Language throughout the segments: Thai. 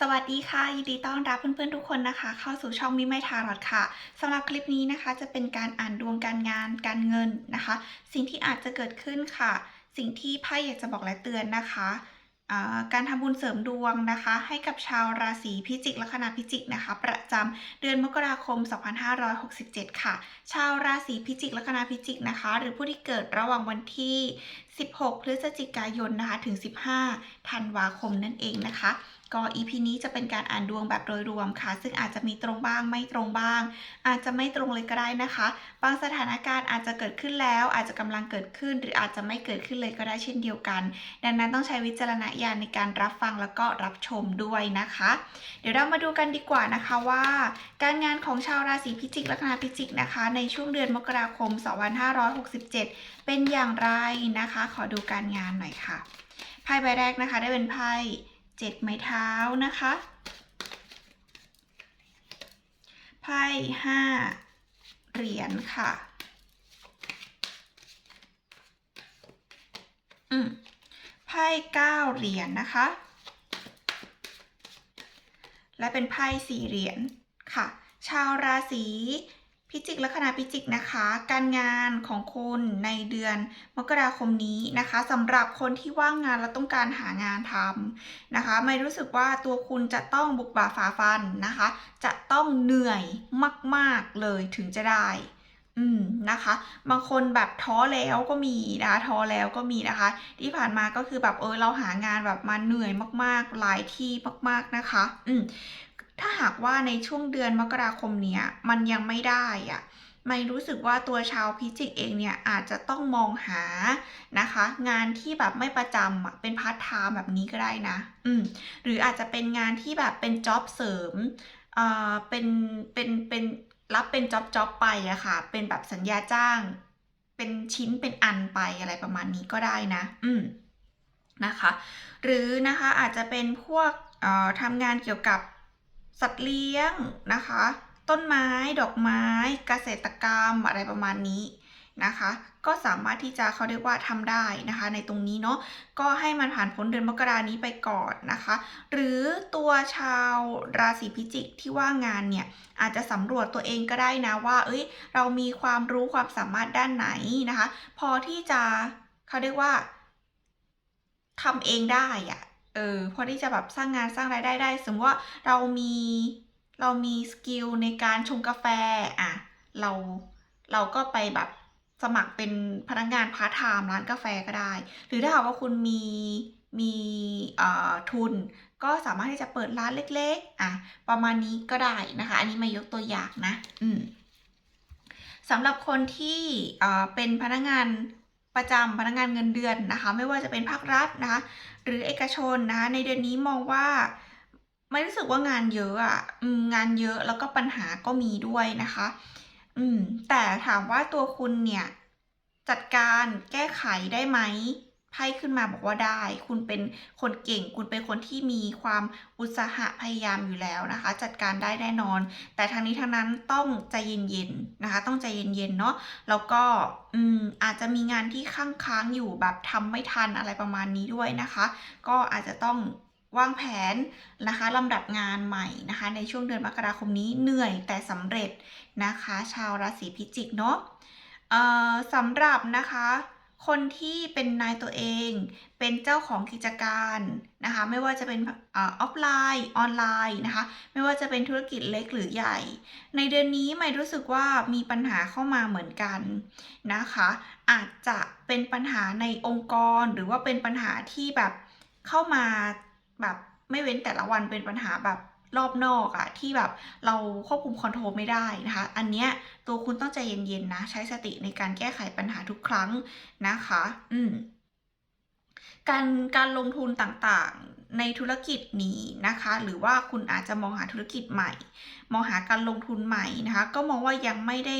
สวัสดีค่ะ ยินดีต้อนรับเพื่อนๆทุกคนนะคะ เข้าสู่ช่องมิไม่ทารอดค่ะสำหรับคลิปนี้นะคะจะเป็นการอ่านดวงการงานการเงินนะคะ สิ่งที่อาจจะเกิดขึ้นค่ะ สิ่งที่ไพ่อยากจะบอกและเตือนนะคะการทำบุญเสริมดวงนะคะ ให้กับชาวราศีพิจิกลัคนาพิจิกนะคะ ประจำเดือนมกราคม 2567 ค่ะ ชาวราศีพิจิกลัคนาพิจิกนะคะ หรือผู้ที่เกิดระหว่างวันที่ 16 พฤศจิกายนนะคะถึง 15 ธันวาคมนั่นเองนะคะ ก็ EP นี้จะเป็นการอ่านดวงแบบโดยรวมค่ะ ซึ่งอาจจะมีตรงบ้างไม่ตรงบ้าง อาจจะไม่ตรงเลยก็ได้นะคะ บางสถานการณ์อาจจะเกิดขึ้นแล้ว อาจจะกำลังเกิดขึ้น หรืออาจจะไม่เกิดขึ้นเลยก็ได้เช่นเดียวกัน ดังนั้นต้องใช้วิจารณญาณในการรับฟังแล้วก็รับชมด้วยนะคะ เดี๋ยวเรามาดูกันดีกว่านะคะว่า การงานของชาวราศีพิจิกลัคนาพิจิกนะคะ ในช่วงเดือนมกราคม 2567 เป็นอย่างไรนะคะ ขอดูการงานหน่อยค่ะไพ่ใบแรกนะคะ ได้เป็นไพ่ เจ็ดไม้เท้านะคะไพ่ห้าเหรียญค่ะ อืมไพ่เก้าเหรียญนะคะ และเป็นไพ่สี่เหรียญค่ะ ชาวราศี พิจิกแลัคนาพิจิกนะคะ การงานของคุณในเดือนมกราคมนี้นะคะสำหรับคนที่ว่างงานและต้องการหางานทำนะคะ ไม่รู้สึกว่าตัวคุณจะต้องบุกบ่าฝ่าฟันนะคะ จะต้องเหนื่อยมาก ๆเลยถึงจะได้อืมนะคะ บางคนแบบท้อแล้วก็มีนะท้อแล้วก็มีนะคะ ที่ผ่านมาก็คือแบบเออเราหางานแบบมาเหนื่อยมากๆ หลายที่มาก ๆนะคะ อืม ถ้าหากว่าในช่วงเดือนมกราคมเนี้ยมันยังไม่ได้อะไม่รู้สึกว่าตัวชาวพิจิกเองเนี่ยอาจจะต้องมองหานะคะ งานที่แบบไม่ประจำเป็นพาร์ทไทม์แบบนี้ก็ได้นะ อืมหรืออาจจะเป็นงานที่แบบเป็นจ็อบเสริมเอ่อเป็นเป็นเป็นรับเป็นจ็อบจ็อบไปอะค่ะ เป็นแบบสัญญาจ้าง เป็นชิ้นเป็นอันไปอะไรประมาณนี้ก็ได้นะ อืมนะคะ หรือนะคะอาจจะเป็นพวกเอ่อทำงานเกี่ยวกับ สัตว์เลี้ยงนะคะ ต้นไม้ดอกไม้ เกษตรกรรมอะไรประมาณนี้นะคะ ก็สามารถที่จะเขาเรียกว่าทำได้นะคะ ในตรงนี้เนาะก็ให้มันผ่านพ้นเดือนมกรานี้ไปก่อนนะคะ หรือตัวชาวราศีพิจิกที่ว่างงานเนี่ยอาจจะสำรวจตัวเองก็ได้นะว่า เอ้ย เรามีความรู้ความสามารถด้านไหนนะคะ พอที่จะเขาเรียกว่าทำเองได้อะ เออพอที่จะแบบสร้างงานสร้างรายได้ได้ สมมติว่าเรามีเรามีสกิลในการชงกาแฟอะเราเราก็ไปแบบสมัครเป็นพนักงานพาร์ทไทม์ร้านกาแฟก็ได้ หรือถ้าหากว่าคุณมีมีเอ่อทุน ก็สามารถที่จะเปิดร้านเล็ก ๆ อะ ประมาณนี้ก็ได้นะคะ อันนี้มายกตัวอย่างนะ อืมสำหรับคนที่เอ่อเป็นพนักงาน ประจำพนักงานเงินเดือนนะคะ ไม่ว่าจะเป็นภาครัฐนะคะ หรือเอกชนนะคะ ในเดือนนี้มองว่าไม่รู้สึกว่างานเยอะอะงานเยอะแล้วก็ปัญหาก็มีด้วยนะคะ อืม แต่ถามว่าตัวคุณเนี่ย จัดการแก้ไขได้ไหม ไพ่ขึ้นมาบอกว่าได้ คุณเป็นคนเก่ง คุณเป็นคนที่มีความอุตสาหะพยายามอยู่แล้วนะคะ จัดการได้แน่นอน แต่ทางนี้ทางนั้นต้องใจเย็นๆนะคะ ต้องใจเย็นๆเนาะ แล้วก็อืมอาจจะมีงานที่ค้างค้างๆอยู่แบบทำไม่ทันอะไรประมาณนี้ด้วยนะคะ ก็อาจจะต้องวางแผนนะคะลำดับงานใหม่นะคะ ในช่วงเดือนมกราคมนี้เหนื่อยแต่สำเร็จนะคะ ชาวราศีพิจิกเนาะเอ่อสำหรับนะคะ คนที่เป็นนายตัวเอง เป็นเจ้าของกิจการนะคะ ไม่ว่าจะเป็นออฟไลน์ ออนไลน์นะคะ ไม่ว่าจะเป็นธุรกิจเล็กหรือใหญ่ ในเดือนนี้ไม่รู้สึกว่ามีปัญหาเข้ามาเหมือนกันนะคะ อาจจะเป็นปัญหาในองค์กรหรือว่าเป็นปัญหาที่แบบเข้ามาแบบไม่เว้นแต่ละวันเป็นปัญหาแบบ รอบนอกอะที่แบบเราควบคุมคอนโทรลไม่ได้นะคะ อันเนี้ยตัวคุณต้องใจเย็นๆนะ ใช้สติในการแก้ไขปัญหาทุกครั้งนะคะ อืมการการลงทุนต่างๆในธุรกิจนี้นะคะ หรือว่าคุณอาจจะมองหาธุรกิจใหม่ มองหาการลงทุนใหม่นะคะ ก็มองว่ายังไม่ได้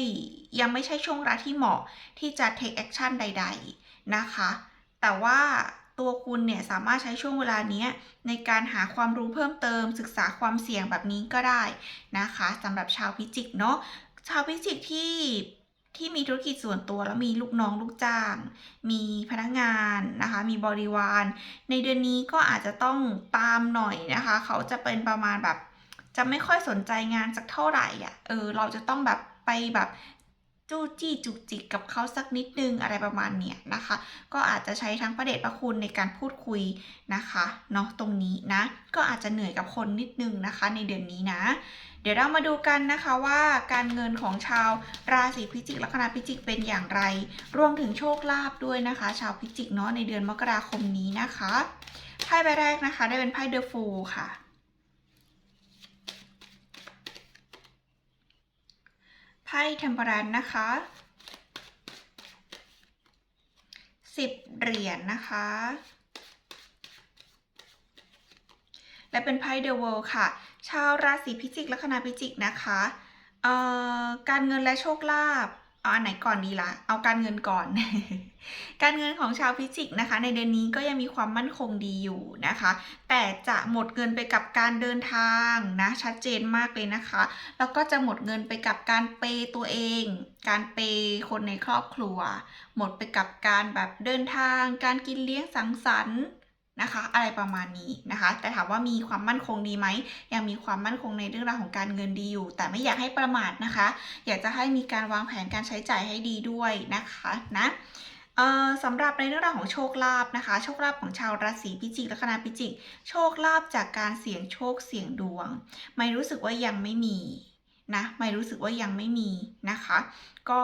ยังไม่ใช่ช่วงเวลาที่เหมาะที่จะ take action ใด ๆ นะคะ แต่ว่า ตัวคุณเนี่ยสามารถใช้ช่วงเวลานี้ในการหาความรู้เพิ่มเติม ศึกษาความเสี่ยงแบบนี้ก็ได้นะคะสำหรับชาวพิจิกเนาะชาวพิจิกที่ที่มีธุรกิจส่วนตัวแล้วมีลูกน้องลูกจ้าง มีพนักงานนะคะ มีบริวาร ในเดือนนี้ก็อาจจะต้องตามหน่อยนะคะ เขาจะเป็นประมาณแบบ จะไม่ค่อยสนใจงานสักเท่าไหร่อะเออเราจะต้องแบบไปแบบ จู้จี้จุกจิกกับเขาสักนิดนึงอะไรประมาณเนี้ยนะคะ ก็อาจจะใช้ทั้งประเดชประคุณในการพูดคุยนะคะเนาะตรงนี้นะ ก็อาจจะเหนื่อยกับคนนิดนึงนะคะ ในเดือนนี้นะ เดี๋ยวเรามาดูกันนะคะว่าการเงินของชาวราศีพิจิกลัคนาพิจิกเป็นอย่างไร รวมถึงโชคลาภด้วยนะคะ ชาวพิจิกเนาะในเดือนมกราคมนี้นะคะไพ่ใบแรกนะคะ ได้เป็นไพ่เดอะฟูค่ะ พ่เทมเปอรันนะคะสิบเหรียญนะคะ และเป็นไพ่เดอะเวิลด์ค่ะ ชาวราศีพิจิกลัคนาพิจิกนะคะ เอ่อ การเงินและโชคลาภ เอาอันไหนก่อนดีละ่ะเอาการเงินก่อน การเงินของชาวพิจิกนะคะ ในเดือนนี้ก็ยังมีความมั่นคงดีอยู่นะคะ แต่จะหมดเงินไปกับการเดินทางนะชัดเจนมากเลยนะคะ แล้วก็จะหมดเงินไปกับการเปย์ตัวเอง การเปย์คนในครอบครัว หมดไปกับการแบบเดินทาง การกินเลี้ยงสังสรรค์ นะคะ อะไรประมาณนี้นะคะ แต่ถามว่ามีความมั่นคงดีไหมยังมีความมั่นคงในเรื่องราวของการเงินดีอยู่ แต่ไม่อยากให้ประมาทนะคะ อยากจะให้มีการวางแผนการใช้จ่ายให้ดีด้วยนะคะนะสำหรับในเรื่องราวของโชคลาภนะคะ โชคลาภของชาวราศีพิจิกและคณะพิจิก โชคลาภจากการเสี่ยงโชคเสี่ยงดวง ไม่รู้สึกว่ายังไม่มี นะไม่รู้สึกว่ายังไม่มีนะคะ ก็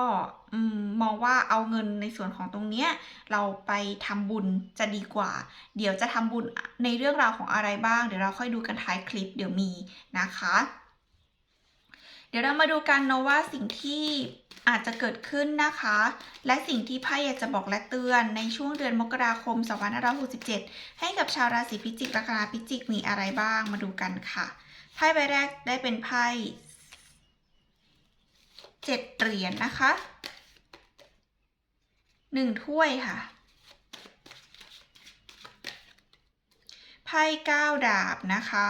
อมองว่าเอาเงินในส่วนของตรงเนี้ยเราไปทำบุญจะดีกว่า เดี๋ยวจะทำบุญในเรื่องราวของอะไรบ้าง เดี๋ยวเราค่อยดูกันท้ายคลิปเดี๋ยวมีนะคะ เดี๋ยวเรามาดูกันเนาะว่าสิ่งที่อาจจะเกิดขึ้นนะคะ และสิ่งที่ไพ่อยากจะบอกและเตือนในช่วงเดือนมกราคม 2567 ให้กับชาวราศีพิจิกและคณะพิจิกมีอะไรบ้างมาดูกันค่ะ ไพ่ใบแรกได้เป็นไพ่ เจ็ดเหรียญนะคะหนึ่งถ้วยค่ะ ไพ่เก้าดาบนะคะ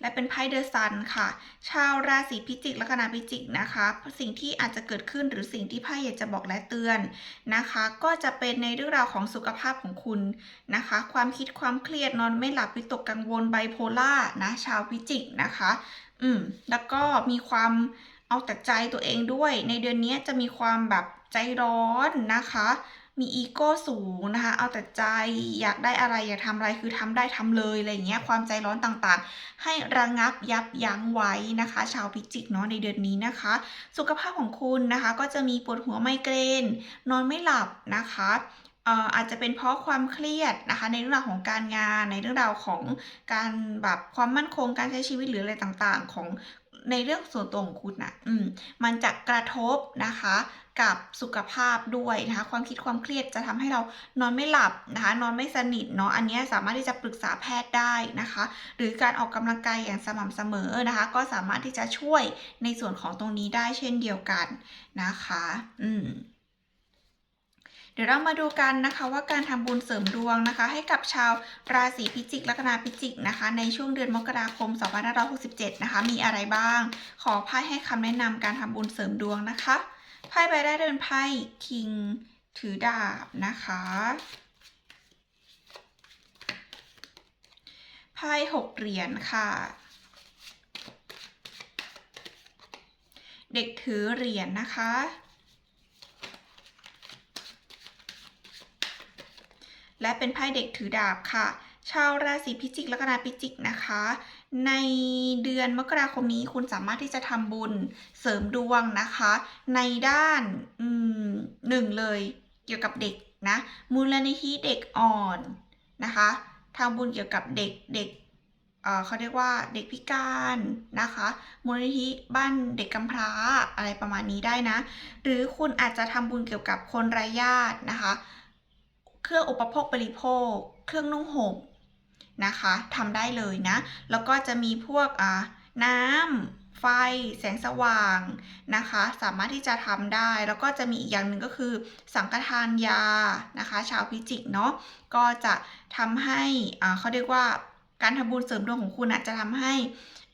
และเป็นไพ่เดอะซันค่ะ ชาวราศีพิจิกและคณะพิจิกนะคะ สิ่งที่อาจจะเกิดขึ้นหรือสิ่งที่ไพ่อยากจะบอกและเตือนนะคะ ก็จะเป็นในเรื่องราวของสุขภาพของคุณนะคะ ความคิดความเครียดนอนไม่หลับวิตกกังวลไบโพล่านะชาวพิจิกนะคะ อืมแล้วก็มีความเอาแต่ใจตัวเองด้วย ในเดือนนี้จะมีความแบบใจร้อนนะคะ มีอีโก้สูงนะคะ เอาแต่ใจอยากได้อะไรอยากทำอะไรคือทำได้ทำเลยอะไรอย่างเงี้ยความใจร้อนต่างๆ ให้ระงับยับยั้งไว้นะคะ ชาวพิจิกเนาะในเดือนนี้นะคะ สุขภาพของคุณนะคะ ก็จะมีปวดหัวไมเกรน นอนไม่หลับนะคะเอ่ออาจจะเป็นเพราะความเครียดนะคะในเรื่องราวของการงานในเรื่องราวของการแบบความมั่นคงการใช้ชีวิตหรืออะไรต่างๆ ของ ในเรื่องส่วนตัวของคุณนะอืมมันจะกระทบนะคะกับสุขภาพด้วยนะคะความคิดความเครียดจะทำให้เรานอนไม่หลับนะคะนอนไม่สนิทเนาะอันนี้สามารถที่จะปรึกษาแพทย์ได้นะคะ หรือการออกกำลังกายอย่างสม่ำเสมอนะคะ ก็สามารถที่จะช่วยในส่วนของตรงนี้ได้เช่นเดียวกันนะคะ อืม เดี๋ยวเรามาดูกันนะคะว่าการทำบุญเสริมดวงนะคะ ให้กับชาวราศีพิจิกละคณาพิจิกนะคะ ในช่วงเดือนมกราคม 2567 นะคะ มีอะไรบ้าง ขอไพ่ให้คำแนะนำการทำบุญเสริมดวงนะคะไพ่ใบแรกเป็นไพ่คิงถือดาบนะคะไพ่หกเหรียญค่ะ เด็กถือเหรียญนะคะ และเป็นไพ่เด็กถือดาบค่ะ ชาวราศีพิจิกและคณะพิจิกนะคะ ในเดือนมกราคมนี้คุณสามารถที่จะทำบุญเสริมดวงนะคะ ในด้านหนึ่งเลยเกี่ยวกับเด็กนะมูลนิธิเด็กอ่อนนะคะทำบุญเกี่ยวกับเด็กเด็กเอ่อเขาเรียกว่าเด็กพิการนะคะ มูลนิธิบ้านเด็กกำพร้าอะไรประมาณนี้ได้นะ หรือคุณอาจจะทำบุญเกี่ยวกับคนไร้ญาตินะคะ เครื่องอุปโภคบริโภค เครื่องนุ่งห่มนะคะทำได้เลยนะ แล้วก็จะมีพวกอ่าน้ำไฟ แสงสว่างนะคะ สามารถที่จะทำได้ แล้วก็จะมีอีกอย่างหนึ่งก็คือ สังฆทานยานะคะ ชาวพิจิกเนาะก็จะทำให้อ่าเขาเรียกว่าการทำบุญเสริมดวงของคุณอะจะทำให้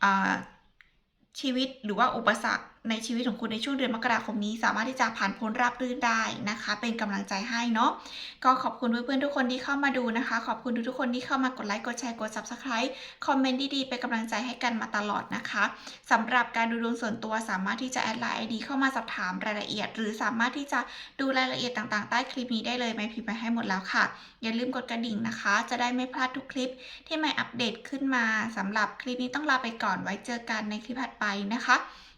อ่าชีวิตหรือว่าอุปสรรค ในชีวิตของคุณในช่วงเดือนมกราคมนี้ สามารถที่จะผ่านพ้นราบรื่นได้นะคะ เป็นกำลังใจให้เนาะก็ขอบคุณเพื่อนๆทุกคนที่เข้ามาดูนะคะ ขอบคุณทุกๆคนที่เข้ามากดไลค์กดแชร์กด subscribe คอมเมนต์ดีๆเป็นกำลังใจให้กันมาตลอดนะคะสำหรับการดูดวงส่วนตัวสามารถที่จะแอดไลน์ไอดีเข้ามาสอบถามรายละเอียด หรือสามารถที่จะดูรายละเอียดต่างๆ ใต้คลิปนี้ได้เลยไม่พิมพ์ไปให้หมดแล้วค่ะ อย่าลืมกดกระดิ่งนะคะ จะได้ไม่พลาดทุกคลิปที่ไม่อัปเดตขึ้นมาสำหรับคลิปนี้ต้องลาไปก่อนไว้เจอกันในคลิปถัดไปนะคะ